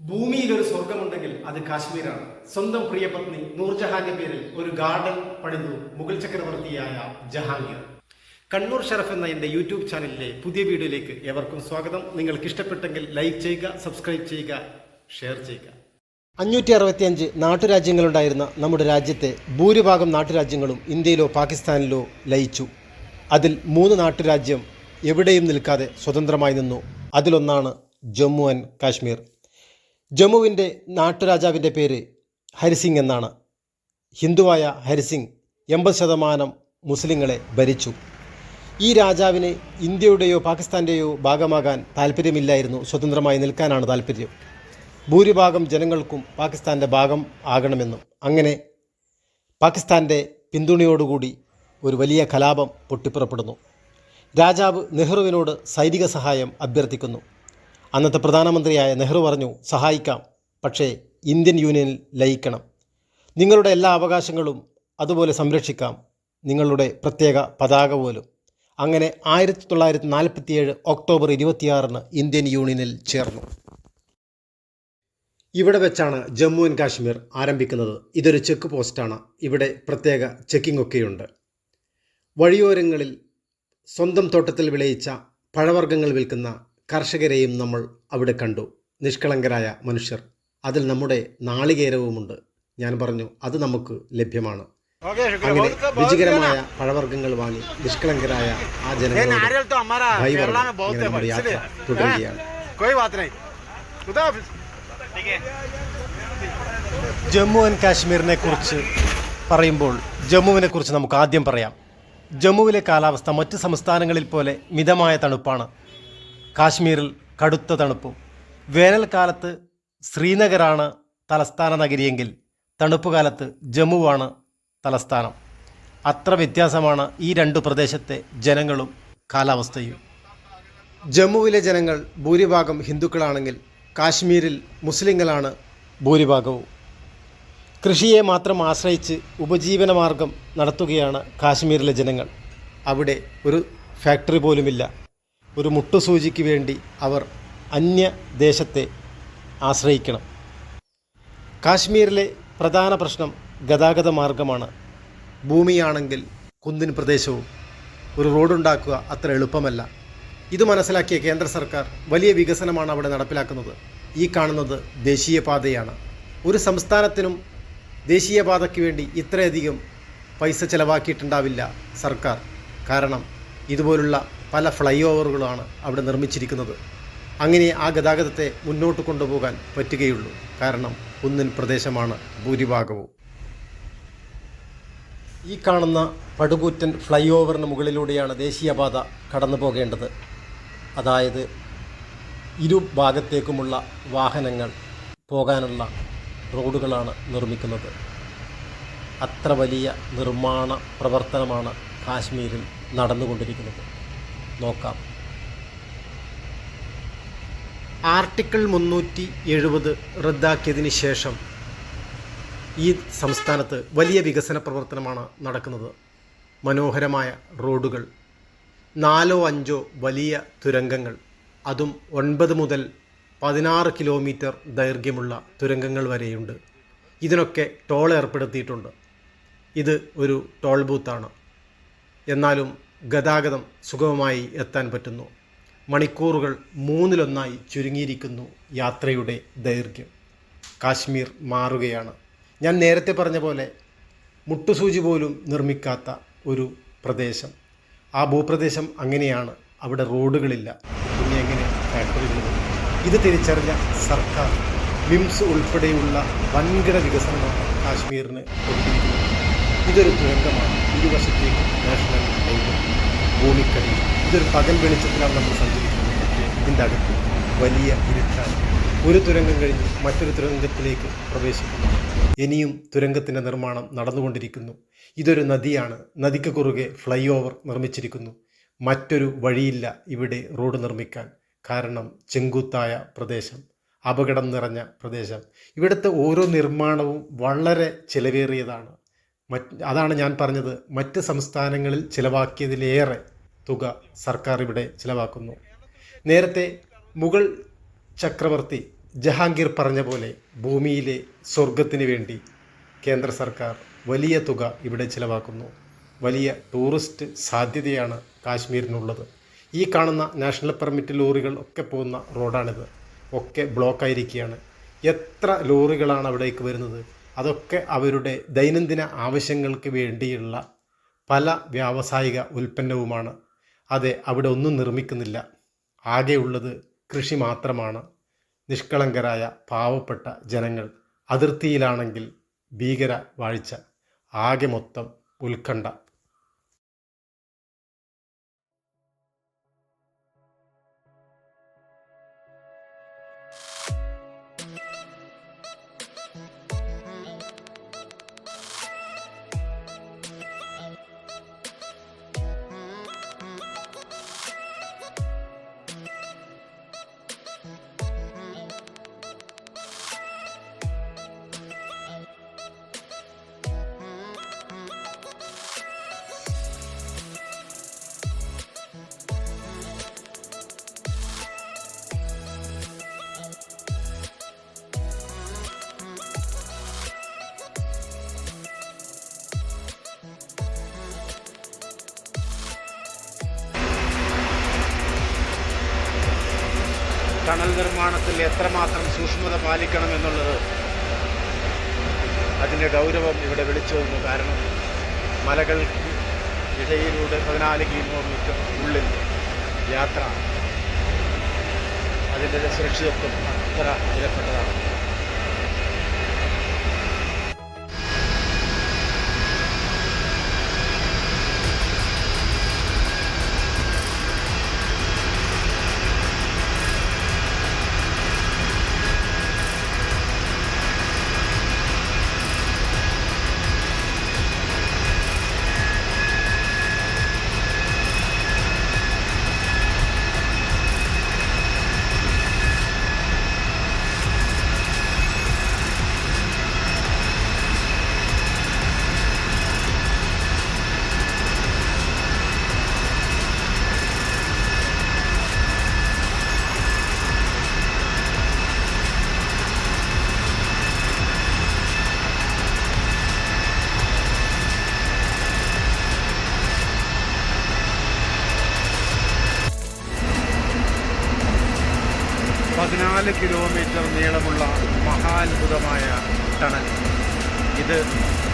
ഭൂമിയിൽ ഒരു സ്വർഗമുണ്ടെങ്കിൽ അത് കാശ്മീരാണ്. സ്വന്തം പ്രിയപത്നി നൂർജഹാന്റെ പേരിൽ ഒരു ഗാർഡൻ പണിതു മുഗൾ ചക്രവർത്തിയായ ജഹാംഗീർ. കണ്ണൂർ ഷറഫ് എന്ന എന്റെ യൂട്യൂബ് ചാനലിലെ പുതിയ വീഡിയോയിലേക്ക് എവർക്കും സ്വാഗതം. നിങ്ങൾക്ക് ഇഷ്ടപ്പെട്ടെങ്കിൽ ലൈക്ക് ചെയ്യുക സബ്സ്ക്രൈബ് ചെയ്യുക ഷെയർ ചെയ്യുക. അഞ്ഞൂറ്റി അറുപത്തിയഞ്ച് നാട്ടുരാജ്യങ്ങളുണ്ടായിരുന്ന നമ്മുടെ രാജ്യത്തെ ഭൂരിഭാഗം നാട്ടുരാജ്യങ്ങളും ഇന്ത്യയിലോ പാകിസ്ഥാനിലോ ലയിച്ചു. അതിൽ മൂന്ന് നാട്ടുരാജ്യം എവിടെയും നിൽക്കാതെ സ്വതന്ത്രമായി നിന്നു. അതിലൊന്നാണ് ജമ്മു ആൻഡ് കാശ്മീർ. ജമ്മുവിന്റെ നാട്ടുരാജാവിന്റെ പേര് ഹരിസിംഗ് എന്നാണ്. ഹിന്ദുവായ ഹരിസിംഗ് എൺപത് ശതമാനം മുസ്ലിങ്ങളെ ഭരിച്ചു. ഈ രാജാവിന് ഇന്ത്യയുടെയോ പാകിസ്ഥാന്റെയോ ഭാഗമാകാൻ താല്പര്യമില്ലായിരുന്നു. സ്വതന്ത്രമായി നിൽക്കാനാണ് താല്പര്യം. ഭൂരിഭാഗം ജനങ്ങൾക്കും പാകിസ്ഥാന്റെ ഭാഗം ആകണമെന്നും അങ്ങനെ പാകിസ്ഥാന്റെ പിന്തുണയോടുകൂടി ഒരു വലിയ കലാപം പൊട്ടിപ്പുറപ്പെടുന്നു. രാജാവ് നെഹ്റുവിനോട് സൈനിക സഹായം അഭ്യർത്ഥിക്കുന്നു. അന്നത്തെ പ്രധാനമന്ത്രിയായ നെഹ്റു പറഞ്ഞു സഹായിക്കാം പക്ഷേ ഇന്ത്യൻ യൂണിയനിൽ ലയിക്കണം. നിങ്ങളുടെ എല്ലാ അവകാശങ്ങളും അതുപോലെ സംരക്ഷിക്കാം. നിങ്ങളുടെ പ്രത്യേക പതാക പോലും. അങ്ങനെ ആയിരത്തി തൊള്ളായിരത്തി നാൽപ്പത്തിയേഴ് ഒക്ടോബർ ഇരുപത്തിയാറിന് ഇന്ത്യൻ യൂണിയനിൽ ചേർന്നു. ഇവിടെ വെച്ചാണ് ജമ്മു ആൻഡ് കാശ്മീർ ആരംഭിക്കുന്നത്. ഇതൊരു ചെക്ക് പോസ്റ്റാണ്. ഇവിടെ പ്രത്യേക ചെക്കിംഗ് ഒക്കെയുണ്ട്. വഴിയോരങ്ങളിൽ സ്വന്തം തോട്ടത്തിൽ വിളയിച്ച പഴവർഗങ്ങൾ വിൽക്കുന്ന കർഷകരെയും നമ്മൾ അവിടെ കണ്ടു. നിഷ്കളങ്കരായ മനുഷ്യർ. അതിൽ നമ്മുടെ നാളികേരവുമുണ്ട്. ഞാൻ പറഞ്ഞു അത് നമുക്ക് ലഭ്യമാണ്. അങ്ങനെ രുചികരമായ പഴവർഗങ്ങൾ വാങ്ങി നിഷ്കളങ്കരായ ആ ജനങ്ങളുടെ യാത്ര തുടരുകയാണ്. ജമ്മു ആൻഡ് കാശ്മീരിനെ കുറിച്ച് പറയുമ്പോൾ ജമ്മുവിനെ കുറിച്ച് നമുക്ക് ആദ്യം പറയാം. ജമ്മുവിലെ കാലാവസ്ഥ മറ്റ് സംസ്ഥാനങ്ങളിൽ പോലെ മിതമായ തണുപ്പാണ്. കാശ്മീരിൽ കടുത്ത തണുപ്പും. വേനൽക്കാലത്ത് ശ്രീനഗറാണ് തലസ്ഥാന നഗരിയെങ്കിൽ തണുപ്പ് കാലത്ത് ജമ്മുവാണ് തലസ്ഥാനം. അത്ര വ്യത്യാസമാണ് ഈ രണ്ടു പ്രദേശത്തെ ജനങ്ങളും കാലാവസ്ഥയും. ജമ്മുവിലെ ജനങ്ങൾ ഭൂരിഭാഗം ഹിന്ദുക്കളാണെങ്കിൽ കാശ്മീരിൽ മുസ്ലിങ്ങളാണ് ഭൂരിഭാഗവും. കൃഷിയെ മാത്രം ആശ്രയിച്ച് ഉപജീവനമാർഗം നടത്തുകയാണ് കാശ്മീരിലെ ജനങ്ങൾ. അവിടെ ഒരു ഫാക്ടറി പോലുമില്ല. ഒരു മുട്ടുസൂചിക്ക് വേണ്ടി അവർ അന്യ ദേശത്തെ ആശ്രയിക്കണം. കാശ്മീരിലെ പ്രധാന പ്രശ്നം ഗതാഗത മാർഗമാണ്. ഭൂമിയാണെങ്കിൽ കുന്നിൻ പ്രദേശവും ഒരു റോഡുണ്ടാക്കുക അത്ര എളുപ്പമല്ല. ഇത് മനസ്സിലാക്കിയ കേന്ദ്ര സർക്കാർ വലിയ വികസനമാണ് അവിടെ നടപ്പിലാക്കുന്നത്. ഈ കാണുന്നത് ദേശീയപാതയാണ്. ഒരു സംസ്ഥാനത്തിനും ദേശീയപാതയ്ക്ക് വേണ്ടി ഇത്രയധികം പൈസ ചെലവാക്കിയിട്ടുണ്ടാവില്ല സർക്കാർ. കാരണം ഇതുപോലുള്ള പല ഫ്ലൈ ഓവറുകളാണ് അവിടെ നിർമ്മിച്ചിരിക്കുന്നത്. അങ്ങനെ ആ ഗതാഗതത്തെ മുന്നോട്ട് കൊണ്ടുപോകാൻ പറ്റുകയുള്ളൂ. കാരണം കുന്നിൻ പ്രദേശമാണ് ഭൂരിഭാഗവും. ഈ കാണുന്ന പടുകൂറ്റൻ ഫ്ലൈ ഓവറിന് മുകളിലൂടെയാണ് ദേശീയപാത കടന്നു പോകേണ്ടത് അതായത് ഇരു ഭാഗത്തേക്കുമുള്ള വാഹനങ്ങൾ പോകാനുള്ള റോഡുകളാണ് നിർമ്മിക്കുന്നത്. അത്ര വലിയ നിർമ്മാണ പ്രവർത്തനമാണ് കാശ്മീരിൽ നടന്നുകൊണ്ടിരിക്കുന്നത്. നോക്കാം. ആർട്ടിക്കിൾ മുന്നൂറ്റി എഴുപത് റദ്ദാക്കിയതിന് ശേഷം ഈ സംസ്ഥാനത്ത് വലിയ വികസന പ്രവർത്തനമാണ് നടക്കുന്നത്. മനോഹരമായ റോഡുകൾ നാലോ അഞ്ചോ വലിയ തുരങ്കങ്ങൾ അതും ഒൻപത് മുതൽ പതിനാറ് കിലോമീറ്റർ ദൈർഘ്യമുള്ള തുരങ്കങ്ങൾ വരെയുണ്ട്. ഇതിനൊക്കെ ടോൾ ഏർപ്പെടുത്തിയിട്ടുണ്ട്. ഇത് ഒരു ടോൾ ബൂത്താണ്. എന്നാലും ഗതാഗതം സുഗമമായി എത്താൻ പറ്റുന്നു. മണിക്കൂറുകൾ മൂന്നിലൊന്നായി ചുരുങ്ങിയിരിക്കുന്നു യാത്രയുടെ ദൈർഘ്യം. കാശ്മീർ മാറുകയാണ്. ഞാൻ നേരത്തെ പറഞ്ഞ പോലെ മുട്ടുസൂചി പോലും നിർമ്മിക്കാത്ത ഒരു പ്രദേശം. ആ ഭൂപ്രദേശം അങ്ങനെയാണ്. അവിടെ റോഡുകളില്ല. പിന്നെ എങ്ങനെ ഫാക്ടറികളില്ല? ഇത് തിരിച്ചറിഞ്ഞ സർക്കാർ മിംസ് ഉൾപ്പെടെയുള്ള വൻകിട വികസനമാണ് കാശ്മീരിന് കൊടുത്തിരിക്കുന്നത്. ഇതൊരു തുരങ്കമാണ് ഇരുവശത്തേക്കും നാഷണൽ ഹൈവേ. ഇതൊരു പകൽ വെളിച്ചത്തിലാണ് നമ്മൾ സഞ്ചരിക്കുന്നത്. ഇതിന്റെ അടുത്ത് വലിയ ഇരുട്ടാണ്. ഒരു തുരങ്കം കഴിഞ്ഞ് മറ്റൊരു തുരങ്കത്തിലേക്ക് പ്രവേശിക്കുന്നു. ഇനിയും തുരങ്കത്തിന്റെ നിർമ്മാണം നടന്നുകൊണ്ടിരിക്കുന്നു. ഇതൊരു നദിയാണ്. നദിക്ക് കുറുകെ ഫ്ലൈ ഓവർ നിർമ്മിച്ചിരിക്കുന്നു. മറ്റൊരു വഴിയില്ല ഇവിടെ റോഡ് നിർമ്മിക്കാൻ. കാരണം ചെങ്കുത്തായ പ്രദേശം അപകടം നിറഞ്ഞ പ്രദേശം. ഇവിടുത്തെ ഓരോ നിർമ്മാണവും വളരെ ചിലവേറിയതാണ്. മറ്റ് അതാണ് ഞാൻ പറഞ്ഞത്. മറ്റ് സംസ്ഥാനങ്ങളിൽ ചിലവാക്കിയതിലേറെ തുക സർക്കാർ ഇവിടെ ചിലവാക്കുന്നു. നേരത്തെ മുഗൾ ചക്രവർത്തി ജഹാംഗീർ പറഞ്ഞ പോലെ ഭൂമിയിലെ സ്വർഗത്തിന് വേണ്ടി കേന്ദ്ര സർക്കാർ വലിയ തുക ഇവിടെ ചിലവാക്കുന്നു. വലിയ ടൂറിസ്റ്റ് സാധ്യതയാണ് കാശ്മീരിനുള്ളത്. ഈ കാണുന്ന നാഷണൽ പെർമിറ്റ് ലോറികൾ ഒക്കെ പോകുന്ന റോഡാണിത്. ഒക്കെ ബ്ലോക്കായിരിക്കുകയാണ്. എത്ര ലോറികളാണ് അവിടേക്ക് വരുന്നത്? അതൊക്കെ അവരുടെ ദൈനംദിന ആവശ്യങ്ങൾക്ക് വേണ്ടിയുള്ള പല വ്യാവസായിക ഉൽപ്പന്നവുമാണ്. അതെ അവിടെ ഒന്നും നിർമ്മിക്കുന്നില്ല. ആകെയുള്ളത് കൃഷി മാത്രമാണ്. നിഷ്കളങ്കരായ പാവപ്പെട്ട ജനങ്ങൾ അതിർത്തിയിലാണെങ്കിൽ ഭീകര വാഴ്ച. ആകെ മൊത്തം ഉത്കണ്ഠ. ടണൽ നിർമ്മാണത്തിൽ എത്രമാത്രം സൂക്ഷ്മത പാലിക്കണം എന്നുള്ളത് അതിന്റെ ഗൗരവം ഇവിടെ വിളിച്ചു വന്നു. കാരണം മലകൾ ഇടയിലൂടെ പതിനാല് കിലോമീറ്റർ ഉള്ളിൽ യാത്ര. അതിന്റെ സുരക്ഷിതത്വം അത്ര വിലപ്പെട്ടതാണ്.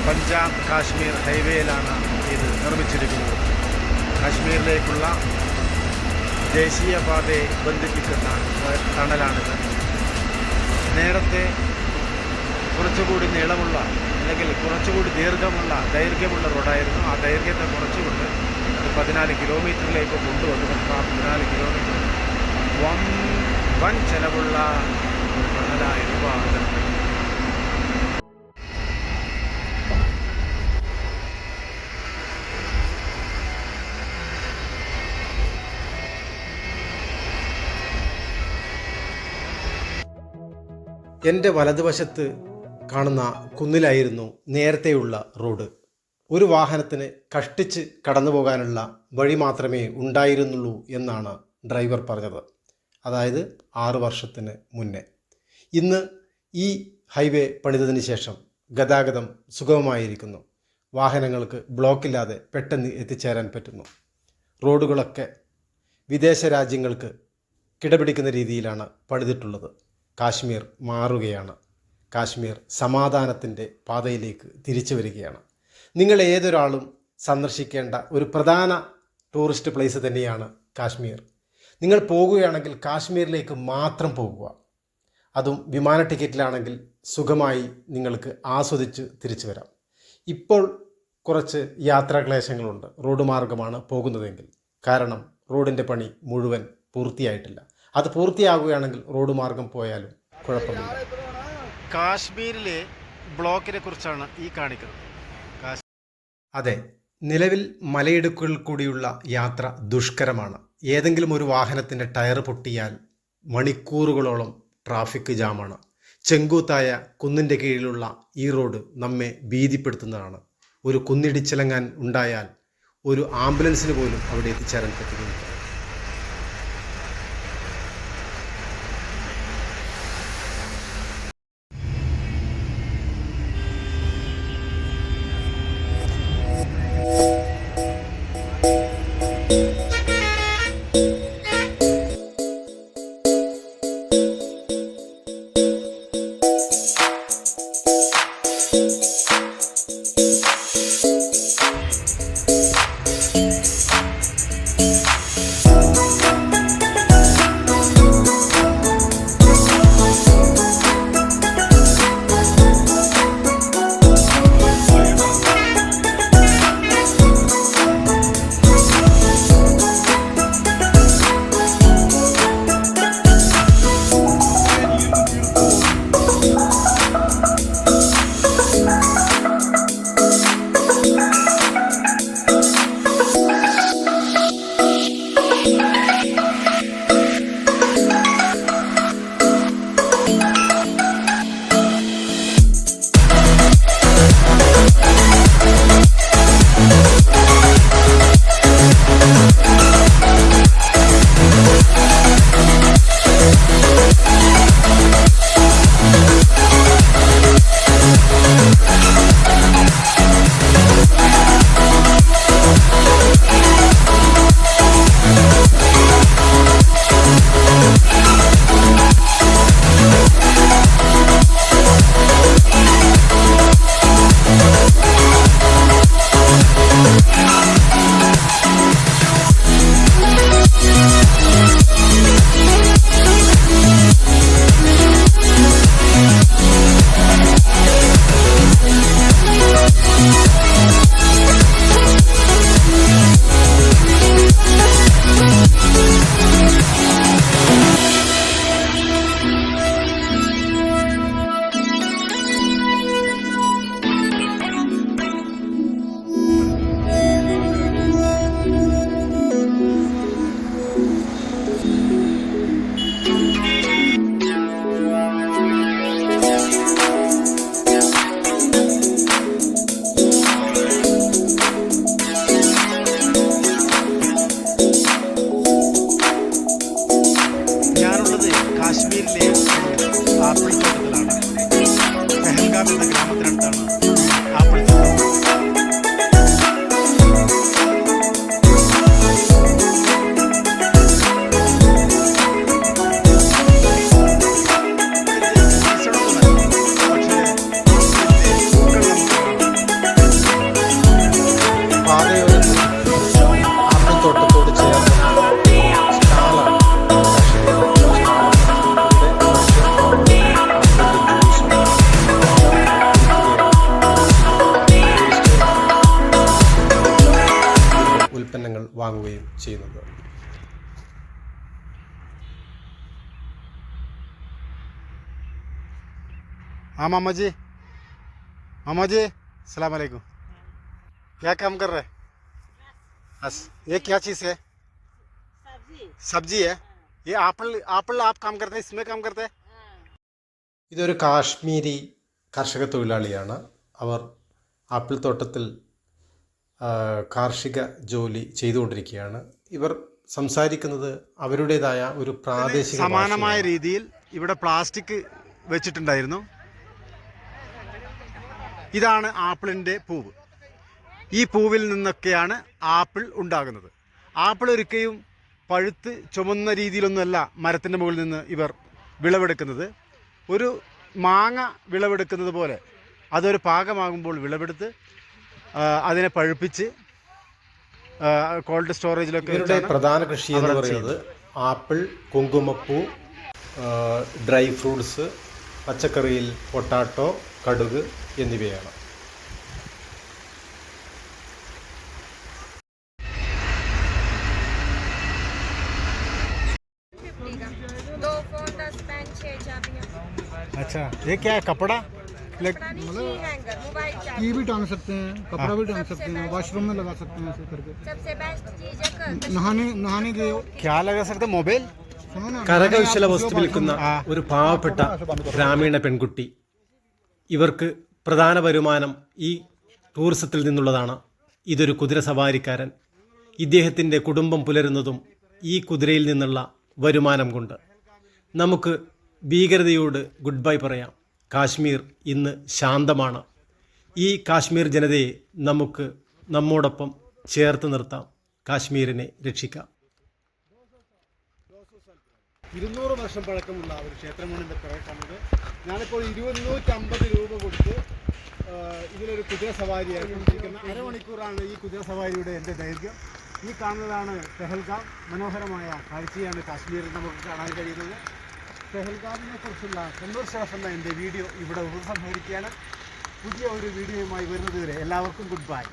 പഞ്ചാബ് കാശ്മീർ ഹൈവേയിലാണ് ഇത് നിർമ്മിച്ചിരിക്കുന്നത്. കാശ്മീരിലേക്കുള്ള ദേശീയപാതയെ ബന്ധിപ്പിക്കുന്ന ടണലാണിത്. നേരത്തെ കുറച്ചുകൂടി നീളമുള്ള അല്ലെങ്കിൽ കുറച്ചുകൂടി ദീർഘമുള്ള ദൈർഘ്യമുള്ള റോഡായിരുന്നു. ആ ദൈർഘ്യത്തെ കുറച്ചുകൊണ്ട് പതിനാല് കിലോമീറ്ററിലേക്ക് കൊണ്ടുവന്നു ആ പതിനാല് കിലോമീറ്റർ വൻ വൻ ചെലവുള്ള ഒരു ടണലായിരുന്നു അത് എന്റെ വലതുവശത്ത് കാണുന്ന കുന്നിലായിരുന്നു നേരത്തെയുള്ള റോഡ്. ഒരു വാഹനത്തിന് കഷ്ടിച്ച് കടന്നു പോകാനുള്ള വഴി മാത്രമേ ഉണ്ടായിരുന്നുള്ളൂ എന്നാണ് ഡ്രൈവർ പറഞ്ഞത്. അതായത് ആറു വർഷത്തിന് മുന്നേ. ഇന്ന് ഈ ഹൈവേ പണിതതിന് ശേഷം ഗതാഗതം സുഗമമായിരിക്കുന്നു. വാഹനങ്ങൾക്ക് ബ്ലോക്കില്ലാതെ പെട്ടെന്ന് എത്തിച്ചേരാൻ പറ്റുന്നു. റോഡുകളൊക്കെ വിദേശ രാജ്യങ്ങൾക്ക് കിടപിടിക്കുന്ന രീതിയിലാണ് പണിതിട്ടുള്ളത്. കാശ്മീർ മാറുകയാണ്. കാശ്മീർ സമാധാനത്തിന്റെ പാതയിലേക്ക് തിരിച്ചു വരികയാണ്. നിങ്ങൾ ഏതൊരാളും സന്ദർശിക്കേണ്ട ഒരു പ്രധാന ടൂറിസ്റ്റ് പ്ലേസ് തന്നെയാണ് കാശ്മീർ. നിങ്ങൾ പോകുകയാണെങ്കിൽ കാശ്മീരിലേക്ക് മാത്രം പോകുക. അതും വിമാന ടിക്കറ്റിലാണെങ്കിൽ സുഖമായി നിങ്ങൾക്ക് ആസ്വദിച്ച് തിരിച്ചു വരാം. ഇപ്പോൾ കുറച്ച് യാത്രാക്ലേശങ്ങളുണ്ട്. റോഡ് മാർഗമാണ് പോകുന്നതെങ്കിൽ. കാരണം റോഡിന്റെ പണി മുഴുവൻ പൂർത്തിയായിട്ടില്ല. അത് പൂർത്തിയാകുകയാണെങ്കിൽ റോഡ് മാർഗം പോയാലും കുഴപ്പമില്ല. കാശ്മീരിലെ ബ്ലോക്കിനെ കുറിച്ചാണ് ഈ കാണിക്കുന്നത്. അതെ നിലവിൽ മലയിടുക്കുകളിൽ കൂടിയുള്ള യാത്ര ദുഷ്കരമാണ്. ഏതെങ്കിലും ഒരു വാഹനത്തിന്റെ ടയർ പൊട്ടിയാൽ മണിക്കൂറുകളോളം ട്രാഫിക് ജാമാണ്. ചെങ്കൂത്തായ കുന്നിന്റെ കീഴിലുള്ള ഈ റോഡ് നമ്മെ ഭീതിപ്പെടുത്തുന്നതാണ്. ഒരു കുന്നിടിച്ചിലങ്ങാൻ ഉണ്ടായാൽ ഒരു ആംബുലൻസിന് പോലും അവിടെ എത്തിച്ചേരാൻ പറ്റുകയില്ല. हाँ मामा जी मामा जी सलाम अलैकुम क्या काम कर रहे हैं बस ये क्या चीज़ है सब्जी सब्जी है ये आपिल आपिल आप काम करते हैं इसमें काम करते हैं ഇതൊരു കാശ്മീരി കർഷക തൊഴിലാളിയാണ് അവർ ആപ്പിൾ തോട്ടത്തിൽ ആ, കാർഷിക ജോലി ചെയ്തുകൊണ്ടിരിക്കുകയാണ് ഇവർ സംസാരിക്കുന്നത് അവരുടേതായ ഒരു പ്രാദേശിക സമാനമായ രീതിയിൽ ഇവിടെ പ്ലാസ്റ്റിക് വെച്ചിട്ടുണ്ടായിരുന്നു ഇതാണ് ആപ്പിളിന്റെ പൂവ്. ഈ പൂവിൽ നിന്നൊക്കെയാണ് ആപ്പിൾ ഉണ്ടാകുന്നത്. ആപ്പിൾ ഒരിക്കലും പഴുത്ത് ചുമന്ന രീതിയിലൊന്നുമല്ല മരത്തിന്റെ മുകളിൽ നിന്ന് ഇവർ വിളവെടുക്കുന്നത്. ഒരു മാങ്ങ വിളവെടുക്കുന്നത് പോലെ അതൊരു പാകമാകുമ്പോൾ വിളവെടുത്ത് അതിനെ പഴുപ്പിച്ച് കോൾഡ് സ്റ്റോറേജിലൊക്കെ ഇവരുടെ പ്രധാന കൃഷി എന്ന് പറയുന്നത് ആപ്പിൾ കുങ്കുമപ്പൂ ഡ്രൈ ഫ്രൂട്ട്സ് പച്ചക്കറിയിൽ പൊട്ടാറ്റോ കടുക് എന്നിവയാണ് दो फोन दस पेन छह चाबियां अच्छा ये क्या है कपड़ा लाइक कपड़ा नहीं की हैंगर मोबाइल ये चार्ज भी टांग सकते हैं कपड़ा भी टांग सबसे सकते हैं बेस्ट। वॉशरूम में लगा सकते हैं ऐसे करके सबसे बेस्ट चीज है क- नहाने नहाने गए हो क्या लगा सकते मोबाइल सुनो ना കരകൗശല नहाने आप വസ്തു जो വിൽക്കുന്ന bathroom- ഒരു പാവപ്പെട്ട ഗ്രാമീണ പെൺകുട്ടി ഇവർക്ക് പ്രധാന വരുമാനം ഈ ടൂറിസത്തിൽ നിന്നുള്ളതാണ്. ഇതൊരു കുതിര സവാരിക്കാരൻ. ഇദ്ദേഹത്തിന്റെ കുടുംബം പുലരുന്നതും ഈ കുതിരയിൽ നിന്നുള്ള വരുമാനം കൊണ്ട്. നമുക്ക് ഭീകരതയോട് ഗുഡ് ബൈ പറയാം. കാശ്മീർ ഇന്ന് ശാന്തമാണ്. ഈ കാശ്മീർ ജനതയെ നമുക്ക് നമ്മോടൊപ്പം ചേർത്ത് നിർത്താം. കാശ്മീരിനെ രക്ഷിക്കാം. ഇരുന്നൂറ് വർഷം പഴക്കമുള്ള ഒരു ക്ഷേത്രമാണ് എന്റെ പുറകെ കാണുന്നത്. ഞാനിപ്പോൾ ഇരുന്നൂറ്റമ്പത് രൂപ കൊടുത്ത് ഇതിലൊരു കുതിര സവാരി ഏർപ്പെടുത്തിയിരിക്കുന്ന അരമണിക്കൂറാണ് ഈ കുതിര സവാരിയുടെ എന്റെ ദൈർഘ്യം. ഈ കാണുന്നതാണ് പെഹൽഗാം. മനോഹരമായ കാഴ്ചയാണ് കാശ്മീരിൽ നമുക്ക് കാണാൻ കഴിയുന്നത്. പെഹൽഗാമിനെ കുറിച്ചുള്ള കണ്ണൂർ ശേഷം എന്ന എന്റെ വീഡിയോ ഇവിടെ ഉപസംഹരിക്കുകയാണ്. പുതിയ ഒരു വീഡിയോയുമായി വരുന്നതുവരെ എല്ലാവർക്കും ഗുഡ് ബൈ